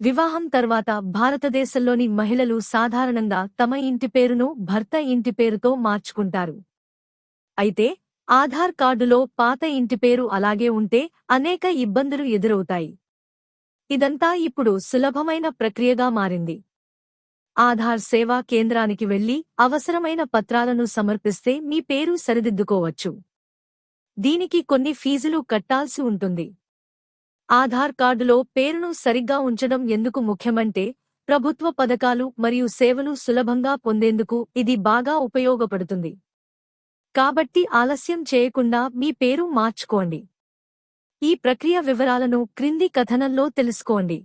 వివాహం తర్వాత భారతదేశంలోని మహిళలు సాధారణంగా తమ ఇంటి పేరును భర్త ఇంటి పేరుతో మార్చుకుంటారు. అయితే ఆధార్ కార్డులో పాత ఇంటి పేరు అలాగే ఉంటే అనేక ఇబ్బందులు ఎదురవుతాయి. ఇదంతా ఇప్పుడు సులభమైన ప్రక్రియగా మారింది. ఆధార్ సేవా కేంద్రానికి వెళ్ళి అవసరమైన పత్రాలను సమర్పిస్తే మీ పేరు సరిదిద్దుకోవచ్చు. దీనికి కొన్ని ఫీజులు కట్టాల్సి ఉంటుంది. ఆధార్ కార్డులో పేరును సరిగ్గా ఉంచడం ఎందుకు ముఖ్యమంటే ప్రభుత్వ పథకాలు మరియు సేవలు సులభంగా పొందేందుకు ఇది బాగా ఉపయోగపడుతుంది. కాబట్టి ఆలస్యం చేయకుండా మీ పేరు మార్చుకోండి. ఈ ప్రక్రియ వివరాలను క్రింది కథనంలో తెలుసుకోండి.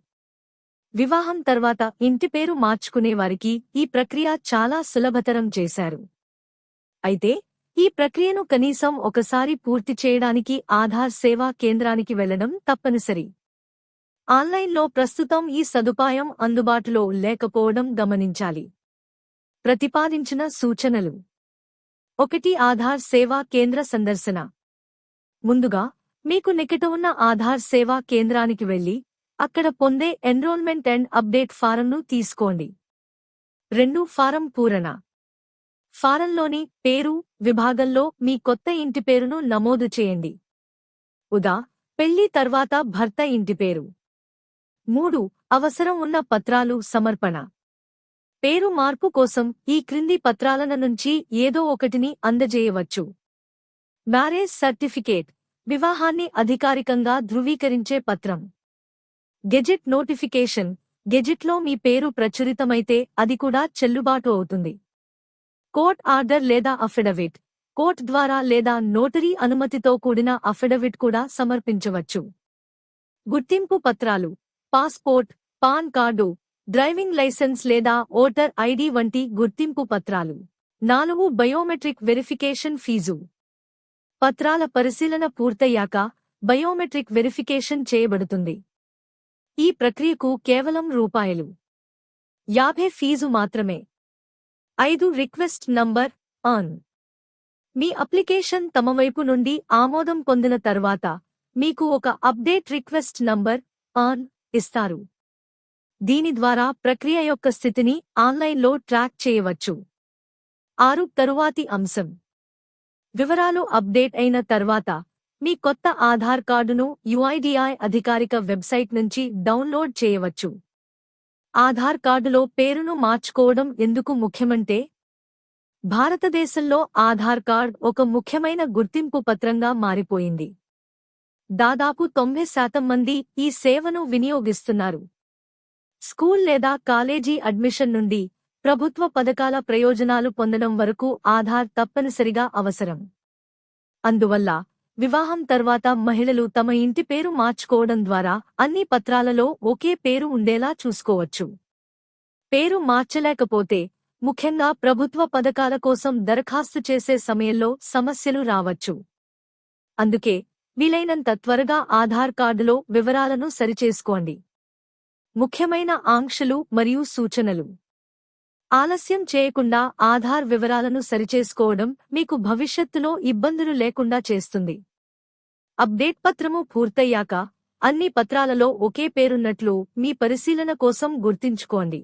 వివాహం తర్వాత ఇంటి పేరు మార్చుకునేవారికి ఈ ప్రక్రియ చాలా సులభతరం చేశారు. అయితే ఈ ప్రక్రియను కనీసం ఒకసారి పూర్తి చేయడానికి ఆధార్ సేవా కేంద్రానికి వెళ్ళడం తప్పనిసరి. ఆన్లైన్లో ప్రస్తుతం ఈ సదుపాయం అందుబాటులో లేకపోవడం గమనించాలి. ప్రతిపాదించిన సూచనలు. ఒకటి ఆధార్ సేవా కేంద్ర సందర్శన. ముందుగా మీకు నికట ఉన్న ఆధార్ సేవా కేంద్రానికి వెళ్ళి అక్కడ పొందే ఎన్రోల్మెంట్ అండ్ అప్డేట్ ఫారంను తీసుకోండి. రెండు ఫారం పూరణ. ఫారంలోని పేరు విభాగంలో మీ కొత్త ఇంటి పేరును నమోదు చేయండి. ఉదా పెళ్ళి తర్వాత భర్త ఇంటి పేరు. మూడు అవసరం ఉన్న పత్రాలు సమర్పణ. పేరు మార్పు కోసం ఈ క్రింది పత్రాలన నుంచి ఏదో ఒకటిని అందజేయవచ్చు. మ్యారేజ్ సర్టిఫికేట్ వివాహాన్ని అధికారికంగా ధృవీకరించే పత్రం. గెజెట్ నోటిఫికేషన్ గెజెట్లో మీ పేరు ప్రచురితమైతే అది కూడా చెల్లుబాటు అవుతుంది. కోర్ట్ ఆర్డర్ లేదా అఫిడవిట్. కోర్ట్ ద్వారా లేదా నోటరీ అనుమతితో కూడిన అఫిడవిట్ కూడా సమర్పించవచ్చు. గుర్తింపు పత్రాలు. Passport PAN card driving licence లేదా ఓటర్ ఐడి వంటి గుర్తింపు పత్రాలు. నాలుగు బయోమెట్రిక్ వెరిఫికేషన్ ఫీజు. పత్రాల పరిశీలన పూర్తయ్యాక బయోమెట్రిక్ వెరిఫికేషన్ చేయబడుతుంది. ఈ ప్రక్రియకు కేవలం రూపాయలు. యాభై ఫీజు మాత్రమే. ఐదు రిక్వెస్ట్ నంబర్ ఆన్. మీ అప్లికేషన్ తమ వైపు నుండి ఆమోదం పొందిన తర్వాత మీకు ఒక అప్డేట్ రిక్వెస్ట్ నంబర్ ఆన్ ఇస్తారు. దీని ద్వారా ప్రక్రియ యొక్క స్థితిని ఆన్లైన్లో ట్రాక్ చేయవచ్చు. ఆరు తరువాతి అంశం. వివరాలు అప్డేట్ అయిన తర్వాత మీ కొత్త ఆధార్ కార్డును యుఐడిఐ అధికారిక వెబ్సైట్ నుంచి డౌన్లోడ్ చేయవచ్చు. ఆధార్ కార్డులో పేరును మార్చుకోవడం ఎందుకు ముఖ్యమంటే భారతదేశంలో ఆధార్ కార్డ్ ఒక ముఖ్యమైన గుర్తింపు పత్రంగా మారిపోయింది. దాదాపు తొంభై శాతం మంది ఈ సేవను వినియోగిస్తున్నారు. స్కూల్ లేదా కాలేజీ అడ్మిషన్ నుండి ప్రభుత్వ పథకాల ప్రయోజనాలు పొందడం వరకు ఆధార్ తప్పనిసరిగా అవసరం. అందువల్ల వివాహం తర్వాత మహిళలు తమ ఇంటి పేరు మార్చుకోవడం ద్వారా అన్ని పత్రాలలో ఒకే పేరు ఉండేలా చూసుకోవచ్చు. పేరు మార్చలేకపోతే ముఖ్యంగా ప్రభుత్వ పథకాల కోసం దరఖాస్తు చేసే సమయంలో సమస్యలు రావచ్చు. అందుకే వీలైనంత త్వరగా ఆధార్ కార్డులో వివరాలను సరిచేసుకోండి. ముఖ్యమైన ఆంక్షలు మరియు సూచనలు. ఆలస్యం చేయకుండా ఆధార్ వివరాలను సరిచేసుకోవడం మీకు భవిష్యత్తులో ఇబ్బందులు లేకుండా చేస్తుంది. అప్డేట్ పత్రము పూర్తయ్యాక అన్ని పత్రాలలో ఒకే పేరున్నట్లు మీ పరిశీలన కోసం గుర్తించుకోండి.